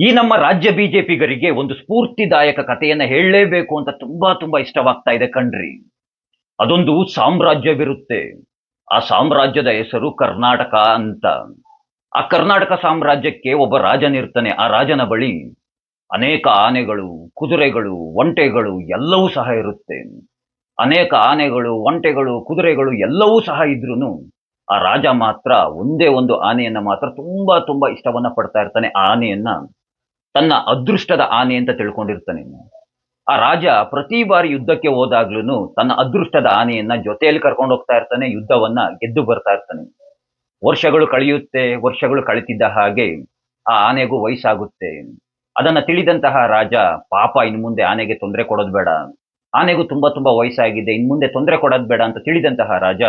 ಈ ನಮ್ಮ ರಾಜ್ಯ ಬಿಜೆಪಿಗರಿಗೆ ಒಂದು ಸ್ಫೂರ್ತಿದಾಯಕ ಕಥೆಯನ್ನ ಹೇಳಲೇಬೇಕು ಅಂತ ತುಂಬಾ ತುಂಬಾ ಇಷ್ಟವಾಗ್ತಾ ಇದೆ ಕಣ್ರಿ. ಅದೊಂದು ಸಾಮ್ರಾಜ್ಯವಿರುತ್ತೆ. ಆ ಸಾಮ್ರಾಜ್ಯದ ಹೆಸರು ಕರ್ನಾಟಕ ಅಂತ. ಆ ಕರ್ನಾಟಕ ಸಾಮ್ರಾಜ್ಯಕ್ಕೆ ಒಬ್ಬ ರಾಜನಿರ್ತಾನೆ ಆ ರಾಜನ ಬಳಿ ಅನೇಕ ಆನೆಗಳು, ಕುದುರೆಗಳು, ಒಂಟೆಗಳು ಎಲ್ಲವೂ ಸಹ ಇರುತ್ತೆ. ಅನೇಕ ಆನೆಗಳು, ಒಂಟೆಗಳು, ಕುದುರೆಗಳು ಎಲ್ಲವೂ ಸಹ ಇದ್ರೂನು ಆ ರಾಜ ಮಾತ್ರ ಒಂದೇ ಒಂದು ಆನೆಯನ್ನ ಮಾತ್ರ ತುಂಬಾ ತುಂಬಾ ಇಷ್ಟವನ್ನ ಪಡ್ತಾ ಇರ್ತಾನೆ. ಆ ಆನೆಯನ್ನ ತನ್ನ ಅದೃಷ್ಟದ ಆನೆ ಅಂತ ತಿಳ್ಕೊಂಡಿರ್ತಾನೆ ಆ ರಾಜ ಪ್ರತಿ ಬಾರಿ ಯುದ್ಧಕ್ಕೆ ಹೋದಾಗ್ಲೂ ತನ್ನ ಅದೃಷ್ಟದ ಆನೆಯನ್ನ ಜೊತೆಯಲ್ಲಿ ಕರ್ಕೊಂಡು ಹೋಗ್ತಾ ಇರ್ತಾನೆ, ಯುದ್ಧವನ್ನ ಗೆದ್ದು ಬರ್ತಾ ಇರ್ತಾನೆ. ವರ್ಷಗಳು ಕಳೆಯುತ್ತೆ, ವರ್ಷಗಳು ಕಳಿತಿದ್ದ ಹಾಗೆ ಆ ಆನೆಗೂ ವಯಸ್ಸಾಗುತ್ತೆ. ಅದನ್ನ ತಿಳಿದಂತಹ ರಾಜ, ಪಾಪ, ಇನ್ನು ಮುಂದೆ ಆನೆಗೆ ತೊಂದರೆ ಕೊಡೋದು ಬೇಡ. ಆನೆಗೂ ತುಂಬಾ ತುಂಬಾ ವಯಸ್ಸಾಗಿದೆ ಇನ್ ಮುಂದೆ ತೊಂದರೆ ಕೊಡೋದು ಬೇಡ ಅಂತ ತಿಳಿದಂತಹ ರಾಜ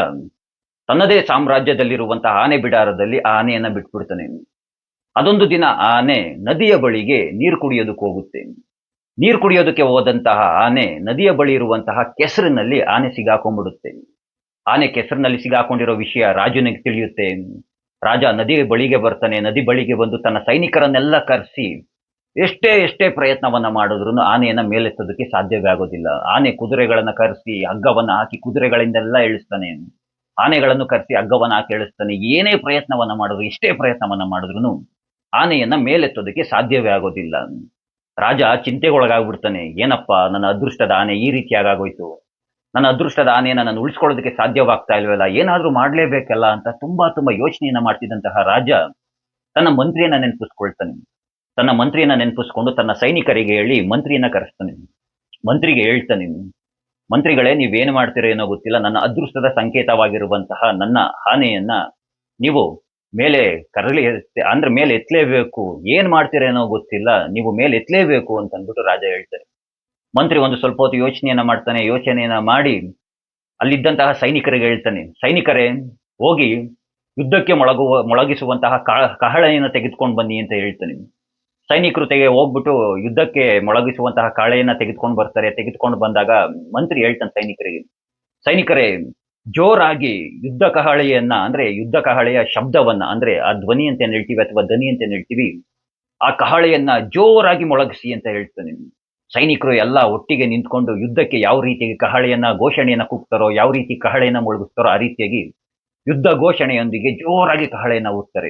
ತನ್ನದೇ ಸಾಮ್ರಾಜ್ಯದಲ್ಲಿರುವಂತಹ ಆನೆ ಬಿಡಾರದಲ್ಲಿ ಆ ಆನೆಯನ್ನ ಬಿಟ್ಬಿಡ್ತಾನೆ. ಅದೊಂದು ದಿನ ಆನೆ ನದಿಯ ಬಳಿಗೆ ನೀರು ಕುಡಿಯೋದಕ್ಕೆ ಹೋಗುತ್ತೆ ನೀರು ಕುಡಿಯೋದಕ್ಕೆ ಹೋದಂತಹ ಆನೆ ನದಿಯ ಬಳಿ ಇರುವಂತಹ ಕೆಸರಿನಲ್ಲಿ ಆನೆ ಸಿಗಾಕೊಂಡ್ಬಿಡುತ್ತೆ ಆನೆ ಕೆಸರಿನಲ್ಲಿ ಸಿಗಾಕೊಂಡಿರೋ ವಿಷಯ ರಾಜನಿಗೆ ತಿಳಿಯುತ್ತೆ ರಾಜ ನದಿ ಬಳಿಗೆ ಬರ್ತಾನೆ, ನದಿ ಬಳಿಗೆ ಬಂದು ತನ್ನ ಸೈನಿಕರನ್ನೆಲ್ಲ ಕರೆಸಿ ಎಷ್ಟೇ ಎಷ್ಟೇ ಪ್ರಯತ್ನವನ್ನ ಮಾಡಿದ್ರು ಆನೆಯನ್ನ ಮೇಲೆತ್ತೋದಕ್ಕೆ ಸಾಧ್ಯವೇ ಆಗೋದಿಲ್ಲ ಆನೆ ಕುದುರೆಗಳನ್ನ ಕರೆಸಿ, ಹಗ್ಗವನ್ನ ಹಾಕಿ ಕುದುರೆಗಳಿಂದೆಲ್ಲ ಇಳಿಸ್ತಾನೆ. ಆನೆಗಳನ್ನು ಕರೆಸಿ, ಹಗ್ಗವನ್ನ ಹಾಕಿ ಇಳಿಸ್ತಾನೆ. ಏನೇ ಪ್ರಯತ್ನವನ್ನ ಮಾಡಿದ್ರು, ಎಷ್ಟೇ ಪ್ರಯತ್ನವನ್ನ ಮಾಡಿದ್ರು ಆನೆಯನ್ನ ಮೇಲೆತ್ತೋದಕ್ಕೆ ಸಾಧ್ಯವೇ ಆಗೋದಿಲ್ಲ. ರಾಜ ಚಿಂತೆಗೊಳಗಾಗ್ಬಿಡ್ತಾನೆ. ಏನಪ್ಪ, ನನ್ನ ಅದೃಷ್ಟದ ಆನೆ ಈ ರೀತಿಯಾಗೋಯ್ತು ನನ್ನ ಅದೃಷ್ಟದ ಆನೆಯನ್ನ ನಾನು ಉಳಿಸ್ಕೊಳ್ಳೋದಕ್ಕೆ ಸಾಧ್ಯವಾಗ್ತಾ ಇಲ್ವಲ್ಲ? ಏನಾದ್ರೂ ಮಾಡ್ಲೇಬೇಕಲ್ಲ ಅಂತ ತುಂಬಾ ತುಂಬಾ ಯೋಚನೆಯನ್ನ ಮಾಡ್ತಿದ್ದಂತಹ ರಾಜ ತನ್ನ ಮಂತ್ರಿಯನ್ನ ನೆನಪಿಸ್ಕೊಳ್ತಾನೆ. ತನ್ನ ಮಂತ್ರಿಯನ್ನ ನೆನಪಿಸ್ಕೊಂಡು ತನ್ನ ಸೈನಿಕರಿಗೆ ಹೇಳಿ ಮಂತ್ರಿಯನ್ನ ಕರೆಸ್ತಾನೆ. ಮಂತ್ರಿಗೆ ಹೇಳ್ತಾನೆ, ಮಂತ್ರಿಗಳೇ, ನೀವೇನು ಮಾಡ್ತೀರೋ ಏನೋ ಗೊತ್ತಿಲ್ಲ. ನನ್ನ ಅದೃಷ್ಟದ ಸಂಕೇತವಾಗಿರುವಂತಹ ನನ್ನ ಆನೆಯನ್ನ ನೀವು ಮೇಲೆ ಕರಳಿ ಅಂದ್ರೆ ಮೇಲೆ ಎತ್ತಲೇಬೇಕು. ಏನ್ ಮಾಡ್ತೀರೇನೋ ಗೊತ್ತಿಲ್ಲ. ನೀವು ಮೇಲೆ ಎತ್ತಲೇಬೇಕು ಅಂತ ಅಂದ್ಬಿಟ್ಟು ರಾಜ ಹೇಳ್ತಾರೆ. ಮಂತ್ರಿ ಒಂದು ಸ್ವಲ್ಪ ಹೊತ್ತು ಯೋಚನೆಯನ್ನ ಮಾಡ್ತಾನೆ. ಯೋಚನೆಯನ್ನ ಮಾಡಿ ಅಲ್ಲಿದ್ದಂತಹ ಸೈನಿಕರಿಗೆ ಹೇಳ್ತಾನೆ. ಸೈನಿಕರೇ, ಹೋಗಿ ಯುದ್ಧಕ್ಕೆ ಮೊಳಗುವ ಮೊಳಗಿಸುವಂತಹ ಕಹಳೆಯನ್ನು ತೆಗೆದುಕೊಂಡು ಬನ್ನಿ ಅಂತ ಹೇಳ್ತಾನೆ. ಸೈನಿಕರು ತೆಗೆ ಹೋಗ್ಬಿಟ್ಟು ಯುದ್ಧಕ್ಕೆ ಮೊಳಗಿಸುವಂತಹ ಕಾಳೆಯನ್ನ ತೆಗೆದುಕೊಂಡು ಬರ್ತಾರೆ. ತೆಗೆದುಕೊಂಡು ಬಂದಾಗ ಮಂತ್ರಿ ಹೇಳ್ತಾನೆ ಸೈನಿಕರಿಗೆ. ಸೈನಿಕರೇ ಜೋರಾಗಿ ಯುದ್ಧ ಕಹಳೆಯನ್ನ, ಅಂದ್ರೆ ಯುದ್ಧ ಕಹಳೆಯ ಶಬ್ದವನ್ನ, ಅಂದ್ರೆ ಆ ಧ್ವನಿ ಅಂತ ಏನ್ ಹೇಳ್ತೀವಿ ಅಥವಾ ಧ್ವನಿ ಅಂತ ಏನ್ ಹೇಳ್ತೀವಿ, ಆ ಕಹಳೆಯನ್ನ ಜೋರಾಗಿ ಮೊಳಗಿಸಿ ಅಂತ ಹೇಳ್ತಾನೆ. ಸೈನಿಕರು ಎಲ್ಲ ಒಟ್ಟಿಗೆ ನಿಂತ್ಕೊಂಡು ಯುದ್ಧಕ್ಕೆ ಯಾವ ರೀತಿಯಾಗಿ ಕಹಳೆಯನ್ನ, ಘೋಷಣೆಯನ್ನ ಕೂಗ್ತಾರೋ, ಯಾವ ರೀತಿ ಕಹಳೆಯನ್ನ ಮೊಳಗಿಸ್ತಾರೋ ಆ ರೀತಿಯಾಗಿ ಯುದ್ಧ ಘೋಷಣೆಯೊಂದಿಗೆ ಜೋರಾಗಿ ಕಹಳೆಯನ್ನ ಊದ್ತಾರೆ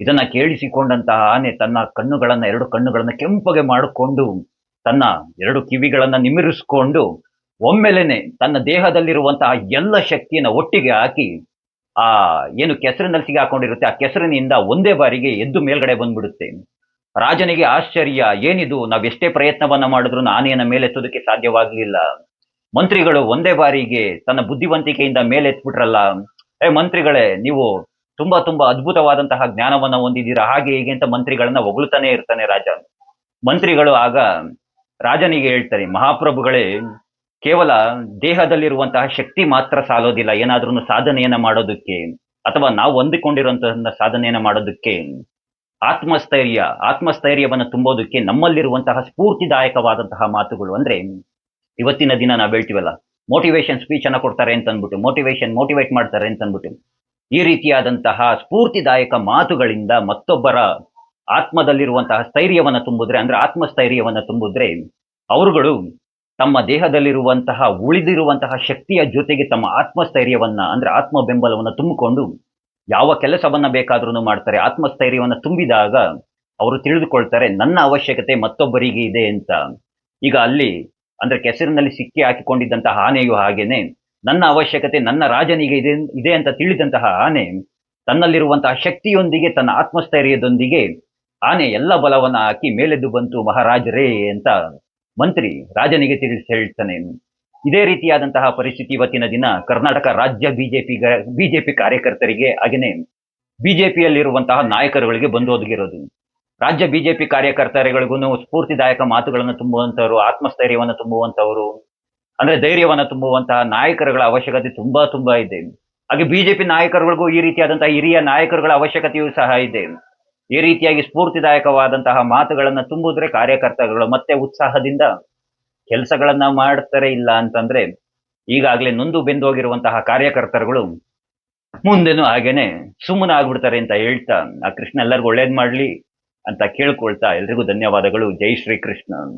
ಇದನ್ನ ಕೇಳಿಸಿಕೊಂಡಂತಹ ಆನೆ ತನ್ನ ಕಣ್ಣುಗಳನ್ನ, ಎರಡು ಕಣ್ಣುಗಳನ್ನ ಕೆಂಪಗೆ ಮಾಡಿಕೊಂಡು, ತನ್ನ ಎರಡು ಕಿವಿಗಳನ್ನ ನಿಮಿರಿಸ್ಕೊಂಡು ಒಮ್ಮೆಲೆನೆ ತನ್ನ ದೇಹದಲ್ಲಿರುವಂತಹ ಎಲ್ಲ ಶಕ್ತಿಯನ್ನ ಒಟ್ಟಿಗೆ ಹಾಕಿ ಆ ಏನು ಕೆಸರಿನಲ್ಲಿ ಸಿಗಾಕೊಂಡಿರುತ್ತೆ, ಆ ಕೆಸರಿನಿಂದ ಒಂದೇ ಬಾರಿಗೆ ಎದ್ದು ಮೇಲ್ಗಡೆ ಬಂದ್ಬಿಡುತ್ತೆ. ರಾಜನಿಗೆ ಆಶ್ಚರ್ಯ, ಏನಿದು ನಾವೆಷ್ಟೇ ಪ್ರಯತ್ನವನ್ನ ಮಾಡಿದ್ರು ಆನೆಯನ್ನ ಮೇಲೆತ್ತೋದಕ್ಕೆ ಸಾಧ್ಯವಾಗಲಿಲ್ಲ. ಮಂತ್ರಿಗಳು ಒಂದೇ ಬಾರಿಗೆ ತನ್ನ ಬುದ್ಧಿವಂತಿಕೆಯಿಂದ ಮೇಲೆತ್ಬಿಟ್ರಲ್ಲ. ಏ ಮಂತ್ರಿಗಳೇ, ನೀವು ತುಂಬಾ ತುಂಬಾ ಅದ್ಭುತವಾದಂತಹ ಜ್ಞಾನವನ್ನ ಹೊಂದಿದ್ದೀರಾ, ಹಾಗೆ ಹೀಗೆ ಅಂತ ಮಂತ್ರಿಗಳನ್ನ ಹೊಗಳುತ್ತಾನೆ ಇರ್ತಾನೆ ರಾಜ. ಮಂತ್ರಿಗಳು ಆಗ ರಾಜನಿಗೆ ಹೇಳ್ತಾರೆ, ಮಹಾಪ್ರಭುಗಳೇ ಕೇವಲ ದೇಹದಲ್ಲಿರುವಂತಹ ಶಕ್ತಿ ಮಾತ್ರ ಸಾಲೋದಿಲ್ಲ. ಏನಾದ್ರೂ ಸಾಧನೆಯನ್ನ ಮಾಡೋದಕ್ಕೆ ಅಥವಾ ನಾವು ಹೊಂದಿಕೊಂಡಿರುವಂತಹ ಸಾಧನೆಯನ್ನ ಮಾಡೋದಕ್ಕೆ ಆತ್ಮಸ್ಥೈರ್ಯ, ಆತ್ಮಸ್ಥೈರ್ಯವನ್ನು ತುಂಬೋದಕ್ಕೆ ನಮ್ಮಲ್ಲಿರುವಂತಹ ಸ್ಫೂರ್ತಿದಾಯಕವಾದಂತಹ ಮಾತುಗಳು ಅಂದ್ರೆ ಇವತ್ತಿನ ದಿನ ನಾವು ಹೇಳ್ತೀವಲ್ಲ ಮೋಟಿವೇಶನ್ ಸ್ಪೀಚ್ ಅನ್ನ ಕೊಡ್ತಾರೆ ಅಂತ ಅಂದ್ಬಿಟ್ಟು ಮೋಟಿವೇಶನ್ ಮೋಟಿವೇಟ್ ಮಾಡ್ತಾರೆ ಅಂತ ಅಂದ್ಬಿಟ್ಟು ಈ ರೀತಿಯಾದಂತಹ ಸ್ಫೂರ್ತಿದಾಯಕ ಮಾತುಗಳಿಂದ ಮತ್ತೊಬ್ಬರ ಆತ್ಮದಲ್ಲಿರುವಂತಹ ಸ್ಥೈರ್ಯವನ್ನು ತುಂಬಿದ್ರೆ ಅಂದ್ರೆ ಆತ್ಮಸ್ಥೈರ್ಯವನ್ನು ತುಂಬಿದ್ರೆ ಅವರುಗಳು ತಮ್ಮ ದೇಹದಲ್ಲಿರುವಂತಹ, ಉಳಿದಿರುವಂತಹ ಶಕ್ತಿಯ ಜೊತೆಗೆ ತಮ್ಮ ಆತ್ಮಸ್ಥೈರ್ಯವನ್ನ, ಅಂದ್ರೆ ಆತ್ಮ ಬೆಂಬಲವನ್ನು ತುಂಬಿಕೊಂಡು ಯಾವ ಕೆಲಸವನ್ನ ಬೇಕಾದ್ರೂ ಮಾಡ್ತಾರೆ. ಆತ್ಮಸ್ಥೈರ್ಯವನ್ನ ತುಂಬಿದಾಗ ಅವರು ತಿಳಿದುಕೊಳ್ತಾರೆ, ನನ್ನ ಅವಶ್ಯಕತೆ ಮತ್ತೊಬ್ಬರಿಗೆ ಇದೆ ಅಂತ. ಈಗ ಅಲ್ಲಿ, ಅಂದ್ರೆ ಕೆಸರಿನಲ್ಲಿ ಸಿಕ್ಕಿ ಹಾಕಿಕೊಂಡಿದ್ದಂತಹ ಆನೆಯು ಹಾಗೇನೆ, ನನ್ನ ಅವಶ್ಯಕತೆ ನನ್ನ ರಾಜನಿಗೆ ಇದೆ ಇದೆ ಅಂತ ತಿಳಿದಂತಹ ಆನೆ, ತನ್ನಲ್ಲಿರುವಂತಹ ಶಕ್ತಿಯೊಂದಿಗೆ, ತನ್ನ ಆತ್ಮಸ್ಥೈರ್ಯದೊಂದಿಗೆ ಆನೆ ಎಲ್ಲ ಬಲವನ್ನ ಹಾಕಿ ಮೇಲೆದ್ದು ಬಂತು, ಮಹಾರಾಜರೇ ಅಂತ ಮಂತ್ರಿ ರಾಜನಿಗೆ ತಿಳಿಸಿ ಹೇಳ್ತಾನೆ. ಇದೇ ರೀತಿಯಾದಂತಹ ಪರಿಸ್ಥಿತಿ ಇವತ್ತಿನ ದಿನ ಕರ್ನಾಟಕ ರಾಜ್ಯ ಬಿಜೆಪಿ ಬಿಜೆಪಿ ಕಾರ್ಯಕರ್ತರಿಗೆ ಹಾಗೆಯೇ ಬಿಜೆಪಿಯಲ್ಲಿರುವಂತಹ ನಾಯಕರುಗಳಿಗೆ ಬಂದು ಒದಗಿರೋದು ರಾಜ್ಯ ಬಿಜೆಪಿ ಕಾರ್ಯಕರ್ತರಿಗಳಿಗೂ ಸ್ಫೂರ್ತಿದಾಯಕ ಮಾತುಗಳನ್ನು ತುಂಬುವಂತವರು, ಆತ್ಮಸ್ಥೈರ್ಯವನ್ನು ತುಂಬುವಂತವರು, ಅಂದ್ರೆ ಧೈರ್ಯವನ್ನು ತುಂಬುವಂತಹ ನಾಯಕರುಗಳ ಅವಶ್ಯಕತೆ ತುಂಬಾ ತುಂಬಾ ಇದೆ. ಹಾಗೆ ಬಿಜೆಪಿ ನಾಯಕರುಗಳಿಗೂ ಈ ರೀತಿಯಾದಂತಹ ಹಿರಿಯ ನಾಯಕರುಗಳ ಅವಶ್ಯಕತೆಯೂ ಸಹ ಇದೆ. ಈ ರೀತಿಯಾಗಿ ಸ್ಫೂರ್ತಿದಾಯಕವಾದಂತಹ ಮಾತುಗಳನ್ನು ತುಂಬುದ್ರೆ ಕಾರ್ಯಕರ್ತರುಗಳು ಮತ್ತೆ ಉತ್ಸಾಹದಿಂದ ಕೆಲಸಗಳನ್ನ ಮಾಡ್ತಾರೆ ಇಲ್ಲ ಅಂತಂದ್ರೆ ಈಗಾಗಲೇ ನೊಂದು ಬೆಂದು ಹೋಗಿರುವಂತಹ ಕಾರ್ಯಕರ್ತರುಗಳು ಮುಂದೆನೂ ಹಾಗೇನೆ ಸುಮ್ಮನೆ ಆಗ್ಬಿಡ್ತಾರೆ ಅಂತ ಹೇಳ್ತಾ, ಆ ಕೃಷ್ಣ ಎಲ್ಲರಿಗೂ ಒಳ್ಳೇದ್ ಮಾಡ್ಲಿ ಅಂತ ಕೇಳ್ಕೊಳ್ತಾ ಎಲ್ರಿಗೂ ಧನ್ಯವಾದಗಳು. ಜೈ ಶ್ರೀಕೃಷ್ಣ.